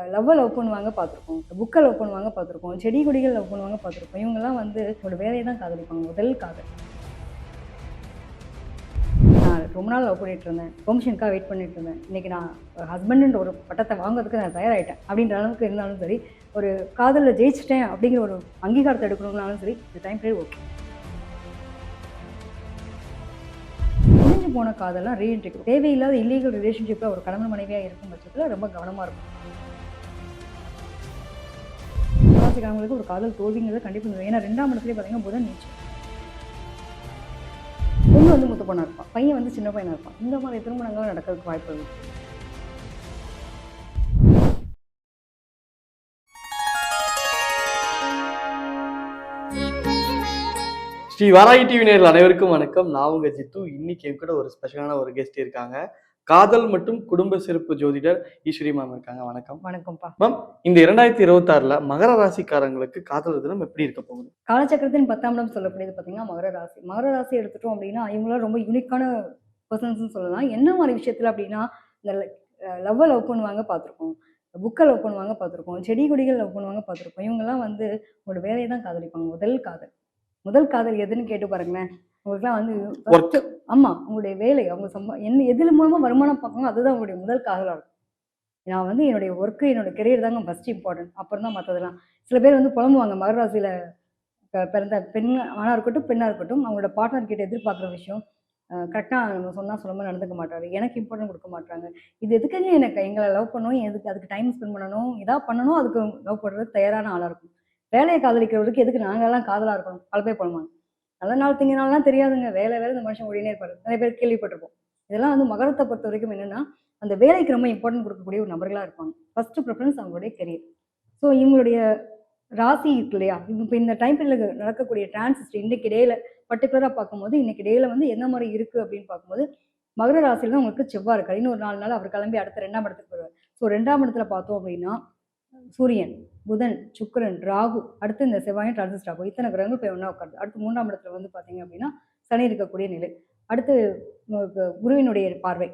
லவ்வை லவ் பண்ணுவாங்க பார்த்துருக்கோம். புக்கை லவ் பண்ணுவாங்க பார்த்துருக்கோம். செடி கொடிகள் லவ் பண்ணுவாங்க பார்த்துருக்கோம். இவங்கெல்லாம் வந்து ஒரு வேலையை தான் காதலிப்பாங்க. முதல் காதல். நான் ரொம்ப நாள் லவ் பண்ணிட்டு இருந்தேன். பெர்மிஷனுக்காக வெயிட் பண்ணிட்டு இருந்தேன். இன்னைக்கு நான் ஹஸ்பண்டுன்ற ஒரு பட்டத்தை வாங்குறதுக்கு நான் தயாராகிட்டேன் அப்படின்ற அளவுக்கு இருந்தாலும் சரி ஒரு காதலில் ஜெயிச்சிட்டேன் அப்படிங்கிற ஒரு அங்கீகாரத்தை எடுக்கணும்னாலும் சரி இந்த டைம் பீரியட் ஓகே முடிஞ்சு போன காதெல்லாம் ரீஎன்ட்ரி தேவையில்லாத இல்லீகல் ரிலேஷன்ஷிப்பில் ஒரு கணவன் மனைவியாக இருக்கும் பட்சத்தில் ரொம்ப கவனமாக இருக்கும் ராசிக்காரங்களுக்கு ஒரு காதல் தோல்விங்கிறது கண்டிப்பாக ஏன்னா ரெண்டாம் இடத்துலேயே பார்த்தீங்கன்னா புதன் நீச்சு பொண்ணு வந்து முத்த பொண்ணாக இருப்பான். பையன் வந்து சின்ன பையனாக இருப்பான். இந்த மாதிரி திருமணங்கள் நடக்கிறதுக்கு வாய்ப்பு இருக்கு. ஸ்ரீ வாராயி டிவி நேரில் அனைவருக்கும் வணக்கம். நான் உங்கள் ஜித்து. இன்னைக்கு என் கூட ஒரு ஸ்பெஷலான ஒரு கெஸ்ட் இருக்காங்க. காதல் மற்றும் குடும்ப சிறப்பு ஜோதிடர் ஈஸ்வரி மேம் இருக்காங்க. வணக்கம். வணக்கம்ப்பா. மேம் இந்த இரண்டாயிரத்தி இருபத்தாறுல மகர ராசிக்காரங்களுக்கு காதல் தினம் எப்படி இருக்க போகுது? காலச்சக்கரத்தின் பத்தாம் இடம் சொல்லக்கூடியது பார்த்தீங்கன்னா மகர ராசி. மகர ராசி எடுத்துட்டோம் அப்படின்னா இவங்களாம் ரொம்ப யூனிக்கான பர்சன்ஸ்னு சொல்லலாம். என்ன மாதிரி விஷயத்துல அப்படின்னா இந்த லவ்வை லவ் பண்ணுவாங்க பார்த்துருக்கோம் புக்கை லவ் பண்ணுவாங்க பார்த்துருக்கோம் செடி கொடிகள் லவ் பண்ணுவாங்க பார்த்துருக்கோம் இவங்கெல்லாம் வந்து உங்களோட வேலையை தான் காதலிப்பாங்க. முதல் காதல். முதல் காதல் எதுன்னு கேட்டு பாருங்களேன். உங்களுக்குலாம் வந்து Work. first- ஆமா உங்களுடைய வேலை அவங்க சம்பா என்ன எதில் மூலமா வருமானம் பார்க்கணும் அதுதான் உங்களுடைய முதல் காதலாக இருக்கும். நான் வந்து என்னுடைய ஒர்க்கு என்னோட கெரியர் தாங்க ஃபர்ஸ்ட் இம்பார்ட்டன்ட் அப்புறம் தான் மற்றதெல்லாம் சில பேர் வந்து புலம்புவாங்க மகர ராசியில ப- பிறந்த பெண் ஆணாக இருக்கட்டும் பெண்ணாக இருக்கட்டும் அவங்களோட பார்ட்னர் கிட்ட எதிர்பார்க்குற விஷயம் கரெக்டாக நம்ம சொன்னால் சொல்லாமல் நடந்துக்க மாட்டாரு எனக்கு இம்பார்ட்டன்ட் கொடுக்க மாட்டாங்க. இது எதுக்குங்க எனக்கு? எங்களை லவ் பண்ணணும் எதுக்கு அதுக்கு டைம் ஸ்பெண்ட் பண்ணணும்? இதா பண்ணணும் அதுக்கு லவ் பண்ணுறதுக்கு தயாரான ஆளாக இருக்கும். வேலையை காதலிக்கிறவருக்கு எதுக்கு நாங்கெல்லாம் காதலாக இருக்கணும்? பல பேர் பண்ணுவாங்க நல்ல நாள் திங்க நாள்லாம் தெரியாதுங்க. வேலை வேலை இந்த மனுஷன் ஓடினே இருப்பாரு. நிறைய பேர் கேள்விப்பட்டிருப்போம். இதெல்லாம் வந்து மகரத்தை பொறுத்த வரைக்கும் என்னன்னா அந்த வேலைக்கு ரொம்ப இம்பார்ட்டன்ட் கொடுக்கக்கூடிய ஒரு நபர்களாக இருப்பாங்க. ஃபர்ஸ்ட் ப்ரிஃபரன்ஸ் அவங்களுடைய கெரியர் ஸோ இவங்களுடைய ராசி இருக்கு இல்லையா? இப்போ இந்த டைம் பீரியடில் நடக்கக்கூடிய டிரான்சிஸ்ட் இன்னைக்கு டேல பர்டிகுலராக பார்க்கும்போது இன்னைக்கு டேல வந்து என்ன மாதிரி இருக்கு அப்படின்னு பார்க்கும்போது மகர ராசியில் தான் உங்களுக்கு செவ்வாய் இருக்காரு இன்னும் ஒரு நாலு நாள் அவர் கிளம்பி அடுத்த ரெண்டாம் இடத்துக்கு வருவார் ஸோ ரெண்டாம் இடத்துல பார்த்தோம் அப்படின்னா சூரியன் புதன் சுக்கரன் ராகு அடுத்து இந்த செவ்வாயும் டிரான்சிஸ்ட் ஆகும். இத்தனை கிரகங்கள் போய் ஒன்றா உட்காருது. அடுத்து மூன்றாம் இடத்துல வந்து பார்த்தீங்க அப்படின்னா சனி இருக்கக்கூடிய நிலை. அடுத்து குருவினுடைய பார்வை.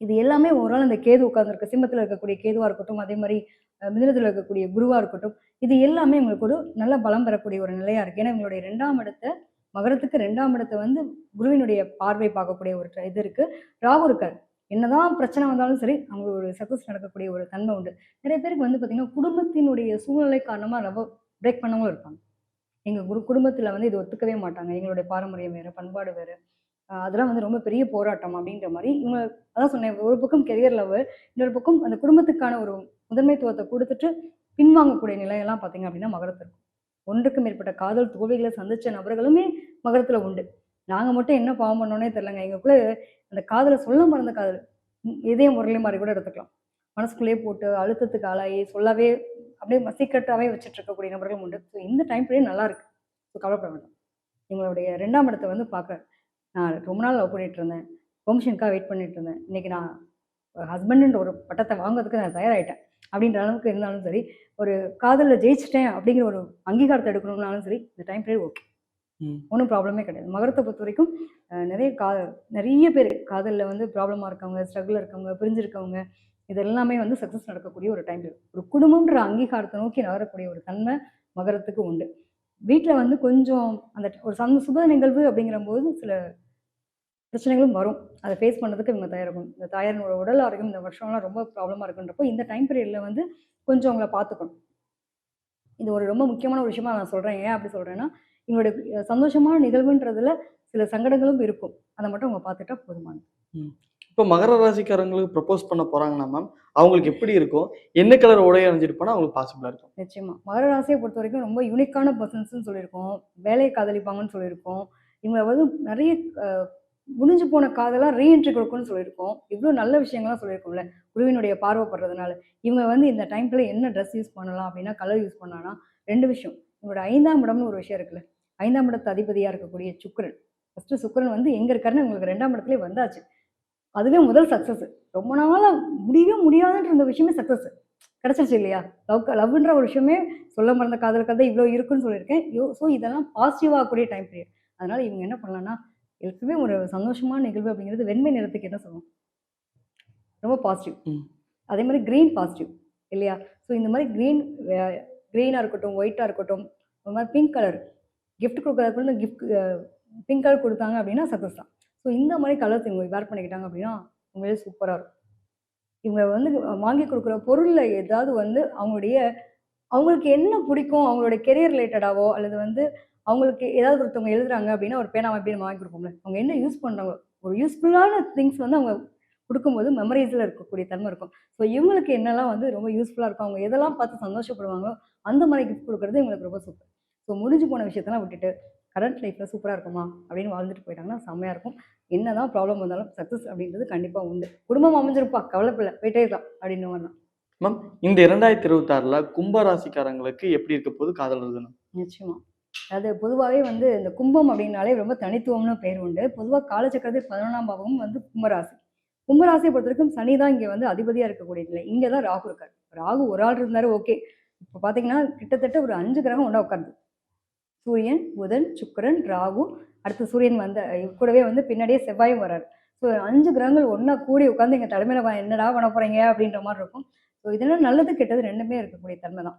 இது எல்லாமே ஓரளவு அந்த கேது உட்கார்ந்துருக்க. சிம்மத்தில் இருக்கக்கூடிய கேதுவாக இருக்கட்டும் அதே மாதிரி மிதனத்தில் இருக்கக்கூடிய குருவாக இருக்கட்டும் இது எல்லாமே உங்களுக்கு ஒரு நல்ல பலம் பெறக்கூடிய ஒரு நிலையாக இருக்குது ஏன்னா உங்களுடைய ரெண்டாம் இடத்தை மகரத்துக்கு ரெண்டாம் இடத்தை வந்து குருவினுடைய பார்வை பார்க்கக்கூடிய ஒரு இது இருக்குது ராகு இருக்கார். என்னதான் பிரச்சனை வந்தாலும் சரி அவங்களுக்கு ஒரு சக்ஸஸ் நடக்கக்கூடிய ஒரு தன்மை உண்டு. நிறைய பேருக்கு வந்து பார்த்தீங்கன்னா குடும்பத்தினுடைய சூழ்நிலை காரணமாக ரொம்ப பிரேக் பண்ணவங்களும் இருப்பாங்க. எங்கள் குரு குடும்பத்தில் வந்து இது ஒத்துக்கவே மாட்டாங்க. எங்களுடைய பாரம்பரியம் வேறு பண்பாடு வேறு. அதெல்லாம் வந்து ரொம்ப பெரிய போராட்டம் அப்படின்ற மாதிரி இவங்க அதான் சொன்னேன் ஒரு பக்கம் கெரியர் லவ் இன்னொரு பக்கம் அந்த குடும்பத்துக்கான ஒரு முதன்மைத்துவத்தை கொடுத்துட்டு பின்வாங்கக்கூடிய நிலையெல்லாம் பார்த்தீங்க அப்படின்னா மகரத்தில் இருக்கும் ஒன்றுக்கு மேற்பட்ட காதல் தோல்விகளை சந்தித்த நபர்களுமே மகரத்தில் உண்டு. நாங்கள் மட்டும் என்ன பாவம் பண்ணோன்னே தெரிலங்க எங்களுக்குள்ளே அந்த காதலை சொல்ல மறந்த காதல். இதே முரளி மாதிரி கூட எடுத்துக்கலாம். மனசுக்குள்ளேயே போட்டு அழுத்தத்துக்கு ஆளாகி சொல்லவே அப்படியே சீக்கிரட்டாகவே வச்சுட்டு இருக்கக்கூடிய நபர்களும் உண்டு. ஸோ இந்த டைம் பீரியட் நல்லா இருக்கு. ஸோ கவலைப்பட வேண்டாம். எங்களுடைய ரெண்டாம் இடத்தை வந்து பார்க்குறேன் நான் ரொம்ப நாள் லவ் பண்ணிட்டு இருந்தேன். பெர்மிஷனுக்காக வெயிட் பண்ணிட்டு இருந்தேன். இன்னைக்கு நான் ஹஸ்பண்டுன்ற ஒரு பட்டத்தை வாங்குறதுக்கு நான் தயாராகிட்டேன் அப்படின்ற அளவுக்கு இருந்தாலும் சரி ஒரு காதலில் ஜெயிச்சிட்டேன் அப்படிங்கிற ஒரு அங்கீகாரத்தை எடுக்கணும்னாலும் சரி இந்த டைம் பீரியட் ஓகே ஒன்றும் ப்ராப்ளமே கிடையாது. மகரத்தை பொறுத்த வரைக்கும் நிறைய கா நிறைய பேர் காதலில் வந்து ப்ராப்ளமாக இருக்கவங்க ஸ்ட்ரகிள் இருக்கவங்க பிரிஞ்சிருக்கவங்க இது எல்லாமே வந்து சக்ஸஸ் நடக்கக்கூடிய ஒரு டைம் ஒரு குடும்பம்ன்ற அங்கீகாரத்தை நோக்கி நகரக்கூடிய ஒரு தன்மை மகரத்துக்கு உண்டு. வீட்டில் வந்து கொஞ்சம் அந்த ஒரு சந்த சுப நிகழ்வு அப்படிங்கிற போது சில பிரச்சனைகளும் வரும். அதை ஃபேஸ் பண்ணுறதுக்கு இவங்க தயாராகும். இந்த தாயாரினோட உடல் ஆரோக்கியம் இந்த வருஷம்லாம் ரொம்ப ப்ராப்ளமாக இருக்குன்றப்போ இந்த டைம் பீரியடில் வந்து கொஞ்சம் அவங்கள பார்த்துக்கணும். இது ஒரு ரொம்ப முக்கியமான ஒரு விஷயமா நான் சொல்கிறேன் ஏன் அப்படி சொல்கிறேன்னா இவங்களோட அஹ், சந்தோஷமான நிகழ்வுன்றதுல சில சங்கடங்களும் இருக்கும். அதை மட்டும் அவங்க பார்த்துட்டா போதுமானது. இப்போ மகர ராசிக்காரங்களுக்கு ப்ரப்போஸ் பண்ண போறாங்கன்னா மேம் அவங்களுக்கு எப்படி இருக்கும்? என்ன கலர் உடைய அணிஞ்சிட்டு போனா அவங்களுக்கு பாசிபிளா இருக்கும்? நிச்சயமா. மகர ராசியை பொறுத்த வரைக்கும் ரொம்ப யூனிக்கான பர்சன்ஸ்னு சொல்லியிருக்கோம். வேலையை காதலிப்பாங்கன்னு சொல்லியிருக்கோம். இவங்க வந்து நிறைய முடிஞ்சு போன காதெல்லாம் ரீஎன்ட்ரி கொடுக்கும்னு சொல்லியிருக்கோம். இவ்வளோ நல்ல விஷயங்கள்லாம் சொல்லியிருக்கோம்ல குருவினுடைய பார்வைப்படுறதுனால. இவங்க வந்து இந்த டைம்ல என்ன ட்ரெஸ் யூஸ் பண்ணலாம் அப்படின்னா கலர் யூஸ் பண்ணலாம்னா ரெண்டு விஷயம். இவங்களோட ஐந்தாம் இடம்னு ஒரு விஷயம் இருக்குல்ல ஐந்தாம் இடத்து அதிபதியாக இருக்கக்கூடிய சுக்கிரன். ஃபஸ்ட்டு சுக்கிரன் வந்து எங்கே இருக்காருன்னு உங்களுக்கு ரெண்டாம் இடத்துலேயே வந்தாச்சு. அதுவே முதல் சக்ஸஸ் ரொம்ப நாளாக முடியவே முடியாதுன்ற இந்த விஷயமே சக்ஸஸ் கிடச்சிருச்சு இல்லையா? லவ் லவ்ன்ற ஒரு விஷயமே சொல்ல மறந்த காதல் கதை இவ்வளோ இருக்குன்னு சொல்லியிருக்கேன். யோ ஸோ இதெல்லாம் பாசிட்டிவாக கூடிய டைம் பீரியட் அதனால இவங்க என்ன பண்ணலாம்னா எப்பவுமே ஒரு சந்தோஷமான நிகழ்வு அப்படிங்கிறது வெண்மை நிறத்துக்கு என்ன சொல்லுவோம்? ரொம்ப பாசிட்டிவ். அதே மாதிரி கிரீன் பாசிட்டிவ் இல்லையா? ஸோ இந்த மாதிரி க்ரீன் க்ரீனாக இருக்கட்டும் ஒயிட்டாக இருக்கட்டும் ஒரு மாதிரி பிங்க் கலர் கிஃப்ட் கொடுக்குறதுக்குள்ள கிஃப்ட் பிங்க் கலர் கொடுத்தாங்க அப்படின்னா சக்ஸஸ் தான். ஸோ இந்த மாதிரி கலர்ஸ் இவங்க வேர் பண்ணிக்கிட்டாங்க அப்படின்னா உங்களே சூப்பராக இருக்கும். இவங்க வந்து வாங்கி கொடுக்குற பொருளில் ஏதாவது வந்து அவங்களுடைய அவங்களுக்கு என்ன பிடிக்கும் அவங்களுடைய கெரியர் ரிலேட்டடாவோ அல்லது வந்து அவங்களுக்கு ஏதாவது ஒருத்தவங்க எழுதுறாங்க அப்படின்னா ஒரு பேனா எப்படி நம்ம வாங்கி கொடுப்போம்ல. அவங்க என்ன யூஸ் பண்ணுறாங்க ஒரு யூஸ்ஃபுல்லான திங்ஸ் வந்து அவங்க கொடுக்கும்போது மெமரிஸில் இருக்கக்கூடிய தன்மை இருக்கும். ஸோ இவங்களுக்கு என்னெல்லாம் வந்து ரொம்ப யூஸ்ஃபுல்லாக இருக்கும் அவங்க எதெல்லாம் பார்த்து சந்தோஷப்படுவாங்களோ அந்த மாதிரி கிஃப்ட் கொடுக்குறது இவங்களுக்கு ரொம்ப சூப்பர் ஸோ முடிஞ்சு போன விஷயத்தெல்லாம் விட்டுட்டு கரண்ட் லைஃப்பில் சூப்பராக இருக்குமா? அப்படின்னு வாழ்ந்துட்டு போயிட்டாங்கன்னா செம்மையாக இருக்கும். என்னதான் ப்ராப்ளம் வந்தாலும் சக்ஸஸ் அப்படின்றது கண்டிப்பாக உண்டு. குடும்பம் அமைஞ்சிருப்பா கவலைப்பில்லை போயிட்டே இருக்கலாம் அப்படின்னு தான். மேம் இந்த இரண்டாயிரத்தி இருபத்தாறுல கும்ப ராசிக்காரங்களுக்கு எப்படி இருக்க போது காதல் எழுதணும் நிச்சயமா. அது பொதுவாகவே வந்து இந்த கும்பம் அப்படின்னாலே ரொம்ப தனித்துவம்னு பேர் உண்டு. பொதுவாக காலச்சக்கரத்தில் பதினொன்றாம் பாவமும் வந்து கும்பராசி கும்பராசியை பொறுத்த வரைக்கும் சனி தான் இங்கே வந்து அதிபதியாக இருக்கக்கூடிய நிலை. இங்கே தான் ராகு இருக்கார். ராகு ஒரு ஆள் இருந்தாரு ஓகே. இப்போ பார்த்தீங்கன்னா கிட்டத்தட்ட ஒரு அஞ்சு கிரகம் ஒன்றா உட்காருது. சூரியன் புதன் சுக்கரன் ராகு. அடுத்து சூரியன் வந்த கூடவே வந்து பின்னாடியே செவ்வாயும் வராரு ஸோ அஞ்சு கிரகங்கள் ஒன்றா கூடி உட்காந்து எங்கள் தலைமையில் என்னடா பண்ண போகிறீங்க அப்படின்ற மாதிரி இருக்கும். ஸோ இதெல்லாம் நல்லது கெட்டது ரெண்டுமே இருக்கக்கூடிய தன்மை தான்.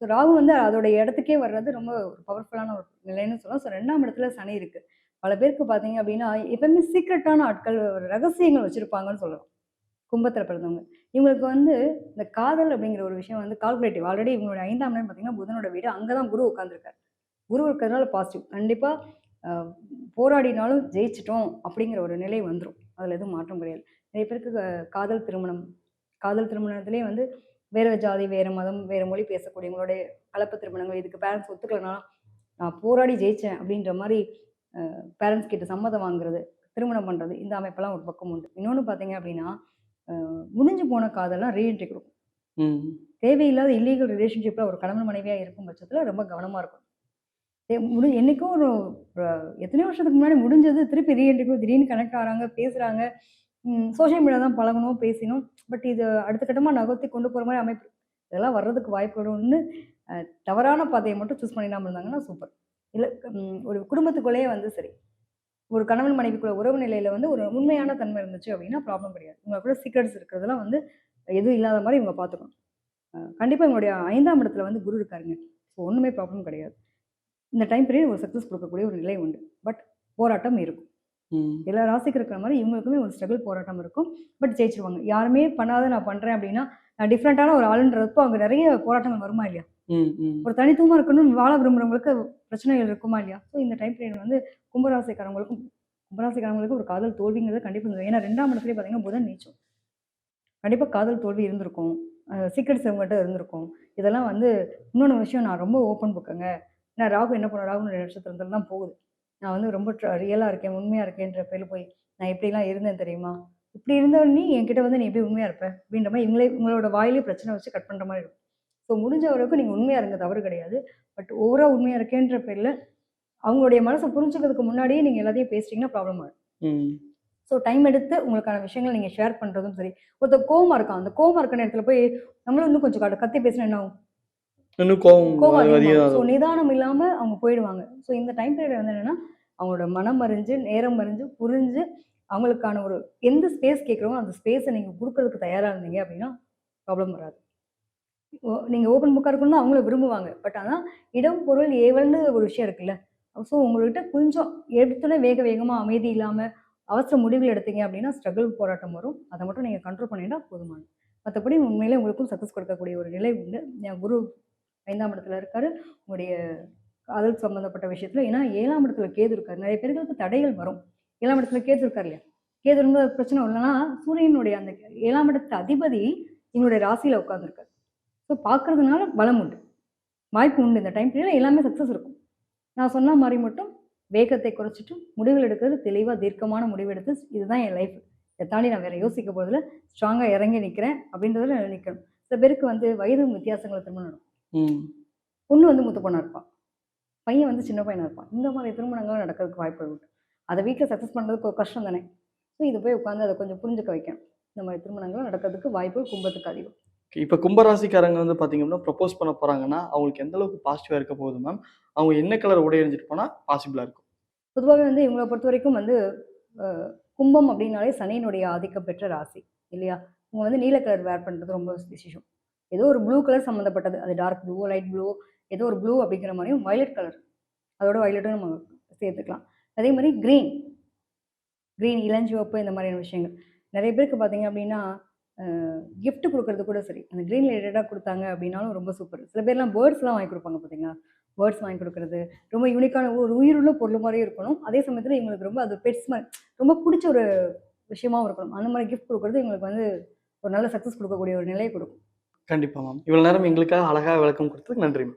ஸோ ராகு வந்து அதோட இடத்துக்கே வர்றது ரொம்ப ஒரு பவர்ஃபுல்லான ஒரு நிலைன்னு சொல்லலாம். ஸோ ரெண்டாம் இடத்துல சனி இருக்குது பல பேருக்கு பார்த்தீங்க அப்படின்னா எப்பவுமே சீக்ரெட்டான ஆட்கள் ரகசியங்கள் வச்சுருப்பாங்கன்னு சொல்லலாம். கும்பத்தில் பிறந்தவங்க. இவங்களுக்கு வந்து இந்த காதல் அப்படிங்கிற ஒரு விஷயம் வந்து கால்குலேட்டிவ் ஆல்ரெடி இவங்களோட ஐந்தாம் இடம் பார்த்தீங்கன்னா புதனோட வீடு. அங்கே தான் குரு உட்காந்துருக்காரு குரு இருக்கிறதுனால பாசிட்டிவ் கண்டிப்பாக போராடினாலும் ஜெயிச்சிட்டோம் அப்படிங்கிற ஒரு நிலை வந்துடும் அதில் எதுவும் மாற்றம் கிடையாது. நிறைய பேருக்கு காதல் திருமணம். காதல் திருமணத்திலே வந்து வேற ஜாதி வேற மதம் வேற மொழி பேசக்கூடியவங்களுடைய கலப்பு திருமணங்கள் இதுக்கு பேரண்ட்ஸ் ஒத்துக்கலனாலும் நான் போராடி ஜெயிச்சேன் அப்படின்ற மாதிரி பேரண்ட்ஸ் கிட்ட சம்மதம் வாங்குறது திருமணம் பண்ணுறது இந்த அமைப்பெல்லாம் ஒரு பக்கம் உண்டு. இன்னொன்று பார்த்தீங்க அப்படின்னா முடிஞ்சு போன காதெல்லாம் ரீஎன்ட்ரி கொடுக்கும். தேவையில்லாத இல்லீகல் ரிலேஷன்ஷிப்பில் ஒரு கணவன் மனைவியாக இருக்கும் பட்சத்தில் ரொம்ப கவனமாக இருக்கும் முடி என்றைக்கும் ஒரு ஒரு எத்தனையோ வருஷத்துக்கு முன்னாடி முடிஞ்சது திருப்பி ரீஎன்ட்ரிக்கும் திடீர்னு கனெக்ட் ஆகிறாங்க பேசுகிறாங்க சோஷியல் மீடியா தான் பழகணும் பேசினோம். பட் இது அடுத்த கட்டமாக நகர்த்தி கொண்டு போகிற மாதிரி அமைப்பு. இதெல்லாம் வர்றதுக்கு வாய்ப்பு வரும்னு தவறான பாதையை மட்டும் சூஸ் பண்ணிடாமல் இருந்தாங்கன்னா சூப்பர் இல்லை ஒரு குடும்பத்துக்குள்ளேயே வந்து சரி. ஒரு கணவன் மனைவிக்குள்ள உறவு நிலையில் வந்து ஒரு உண்மையான தன்மை இருந்துச்சு அப்படின்னா ப்ராப்ளம் கிடையாது. இவங்க கூட சீக்ரெட்ஸ் இருக்கிறதெல்லாம் வந்து எதுவும் இல்லாத மாதிரி இவங்க பார்த்துக்கணும். கண்டிப்பாக இவங்களுடைய ஐந்தாம் இடத்துல வந்து குரு இருக்காருங்க. ஸோ ஒன்றுமே ப்ராப்ளம் கிடையாது. இந்த டைம் பீரியட் ஒரு சக்ஸஸ் கொடுக்கக்கூடிய ஒரு நிலை உண்டு. பட் போராட்டம் இருக்கும். எல்லா ராசிக்கு இருக்கிற மாதிரி இவங்களுக்குமே ஒரு ஸ்ட்ரகிள் போராட்டம் இருக்கும். பட் ஜெயிச்சிருவாங்க. யாருமே பண்ணாத நான் பண்ணுறேன் அப்படின்னா நான் டிஃப்ரெண்ட்டான ஒரு ஆளுன்றப்போ அங்கே நிறைய போராட்டங்கள் வருமா இல்லையா? ஒரு தனித்துவமாக இருக்கணும்னு வாழ விரும்புகிறவங்களுக்கு பிரச்சனைகள் இருக்குமா இல்லையா? ஸோ இந்த டைம் பீரியட் வந்து கும்பராசிக்காரங்களுக்கும் கும்பராசிக்காரங்களுக்கும் ஒரு காதல் தோல்விங்கிறது கண்டிப்பாக ஏன்னா ரெண்டாம் இடத்துலேயே பார்த்தீங்கன்னா புதன் நீச்சம். கண்டிப்பாக காதல் தோல்வி இருந்திருக்கும். சீக்கிரட்ஸ் அவங்ககிட்ட இருந்திருக்கும். இதெல்லாம் வந்து இன்னொன்று விஷயம் நான் ரொம்ப ஓப்பன் புக்குங்க ஏன்னா ராகு என்ன பண்ண ராகு நட்சத்திரத்துல தான் போகுது. நான் வந்து ரொம்ப ரியலாக இருக்கேன் உண்மையாக இருக்கேன்ற பேரில் போய் நான் எப்படிலாம் இருந்தேன் தெரியுமா? இப்படி இருந்தவன் நீ என்கிட்ட வந்து நீ எப்படி உண்மையாக இருப்ப? அப்படின்ற மாதிரி இவங்களே உங்களோட வாயிலே பிரச்சனை வச்சு கட் பண்ணுற மாதிரி இருக்கும். ஸோ முடிஞ்ச வரைக்கும் நீங்கள் உண்மையாக இருங்க தவறு கிடையாது. பட் ஓவராக உண்மையாக இருக்கேன்ற பேரில் அவங்களுடைய மனசை புரிஞ்சுக்கிறதுக்கு முன்னாடியே நீங்கள் எல்லாத்தையும் பேசிட்டீங்கன்னா ப்ராப்ளம் ஆகும் ஸோ டைம் எடுத்து உங்களுக்கான விஷயங்கள் நீங்கள் ஷேர் பண்ணுறதும் சரி. ஒருத்தர் கோவமா இருக்கான். அந்த கோவமா இருக்க நேரத்தில் போய் நம்மளும் இன்னும் கொஞ்சம் கத்தி பேசினா என்ன ஆகும்? இன்னும் ஆகும். நிதானம் இல்லாமல் அவங்க போயிடுவாங்க. ஸோ இந்த டைம் பீரியட் வந்து என்னன்னா அவங்களோட மனம் அறிஞ்சு நேரம் அறிஞ்சு புரிஞ்சு அவங்களுக்கான ஒரு எந்த ஸ்பேஸ் கேட்குறோமோ அந்த ஸ்பேஸை நீங்கள் கொடுக்கறதுக்கு தயாராக இருந்தீங்க அப்படின்னா ப்ராப்ளம் வராது. ஓ- நீங்க ஓப்பன் புக்காக இருக்கணும்னு அவங்களும் விரும்புவாங்க. பட் ஆனால் இடம் பொருள் ஏவல்னு ஒரு விஷயம் இருக்குல்ல. ஸோ உங்கள்கிட்ட கொஞ்சம் எடுத்தோன்னே வேக வேகமாக அமைதி இல்லாமல் அவசர முடிவுகள் எடுத்தீங்க அப்படின்னா ஸ்ட்ரகிள் போராட்டம் வரும். அதை மட்டும் நீங்கள் கண்ட்ரோல் பண்ணிட்டா போதுமானது. மற்றபடி உண்மையிலே உங்களுக்கும் சக்ஸஸ் கொடுக்கக்கூடிய ஒரு நிலை உண்டு. என் குரு ஐந்தாம் இடத்துல இருக்காரு. உங்களுடைய காதல் சம்பந்தப்பட்ட விஷயத்துல ஏன்னா ஏழாம் இடத்துல கேது இருக்காரு. நிறைய பேர்களுக்கு தடைகள் வரும். ஏழாம் இடத்துல கேது இருக்கார் இல்லையா? கேது இருந்தால் அது பிரச்சனை இல்லைன்னா சூரியனுடைய அந்த ஏழாம் இடத்து அதிபதி என்னுடைய ராசியில உட்காந்துருக்காரு ஸோ பார்க்கறதுனால பலம் உண்டு. வாய்ப்பு உண்டு இந்த டைம் பீரியட் எல்லாமே சக்ஸஸ் இருக்கும். நான் சொன்ன மாதிரி மட்டும் வேகத்தை குறைச்சிட்டு முடிவுகள் எடுக்கிறது தெளிவாக தீர்க்கமான முடிவெடுத்து இதுதான் என் லைஃப் இதை தாண்டி நான் வேற யோசிக்க போதில் ஸ்ட்ராங்காக இறங்கி நிற்கிறேன் அப்படின்றதுல நிற்கணும் சில பேருக்கு வந்து வயது வித்தியாசங்களை திருமணம் நடக்கும் பொண்ணு வந்து முத்த பொண்ணாக இருப்பான் பையன் வந்து சின்ன பையனாக இருப்பான் இந்த மாதிரி திருமணங்களும் நடக்கிறதுக்கு வாய்ப்பு உண்டு. அதை வீட்டில் சக்ஸஸ் பண்ணுறதுக்கு ஒரு கஷ்டம் தானே. ஸோ இது போய் உட்காந்து அதை கொஞ்சம் புரிஞ்சுக்க வைக்கணும். இந்த மாதிரி திருமணங்கள் நடக்கிறதுக்கு வாய்ப்பு கும்பத்துக்கு அதிகம். இப்போ கும்பராசிக்காரங்க வந்து பார்த்தீங்கன்னா ப்ரப்போஸ் பண்ண போறாங்கன்னா அவங்களுக்கு எந்த அளவுக்கு பாசிட்டிவாக இருக்க போகுது மேம் அவங்க என்ன கலர் உடை அணிஞ்சிட்டு போனால் பாசிபிளாக இருக்கும்? பொதுவாகவே வந்து இவங்களை பொறுத்த வரைக்கும் வந்து கும்பம் அப்படின்னாலே சனியினுடைய ஆதிக்கம் பெற்ற ராசி இல்லையா? இவங்க வந்து நீல கலர் வேர் பண்ணுறது ரொம்ப விசேஷம். ஏதோ ஒரு ப்ளூ கலர் சம்மந்தப்பட்டது. அது டார்க் ப்ளூ லைட் ப்ளூ ஏதோ ஒரு ப்ளூ அப்படிங்கிற மாதிரியும் வயலட் கலர் அதோட வயலட்டும் நம்ம சேர்த்துக்கலாம். அதே மாதிரி க்ரீன் க்ரீன் இளஞ்சிவப்பு இந்த மாதிரியான விஷயங்கள். நிறைய பேருக்கு பார்த்தீங்க அப்படின்னா கிஃப்ட் கொடுக்கறது கூட சரி. அந்த க்ரீன் ரிலேட்டடாக கொடுத்தாங்க அப்படின்னாலும் ரொம்ப சூப்பர் சில பேர்லாம் பேர்ட்ஸ்லாம் வாங்கி கொடுப்பாங்க பார்த்தீங்களா? பேர்ட்ஸ் வாங்கி கொடுக்கறது. ரொம்ப யூனிக்கான ஒரு உயிருள்ள பொருள் மாதிரியும் இருக்கணும். அதே சமயத்தில் இவங்களுக்கு ரொம்ப அது பெட்ஸ் மாதிரி ரொம்ப பிடிச்ச ஒரு விஷயமாவும் இருக்கணும். அந்த மாதிரி கிஃப்ட் கொடுக்கறது இவங்களுக்கு வந்து ஒரு நல்ல சக்ஸஸ் கொடுக்கக்கூடிய ஒரு நிலையை கொடுக்கும். கண்டிப்பாக மேம் இவ்வளோ நேரம் எங்களுக்காக அழகாக விளக்கம் கொடுத்ததுக்கு நன்றி மேம்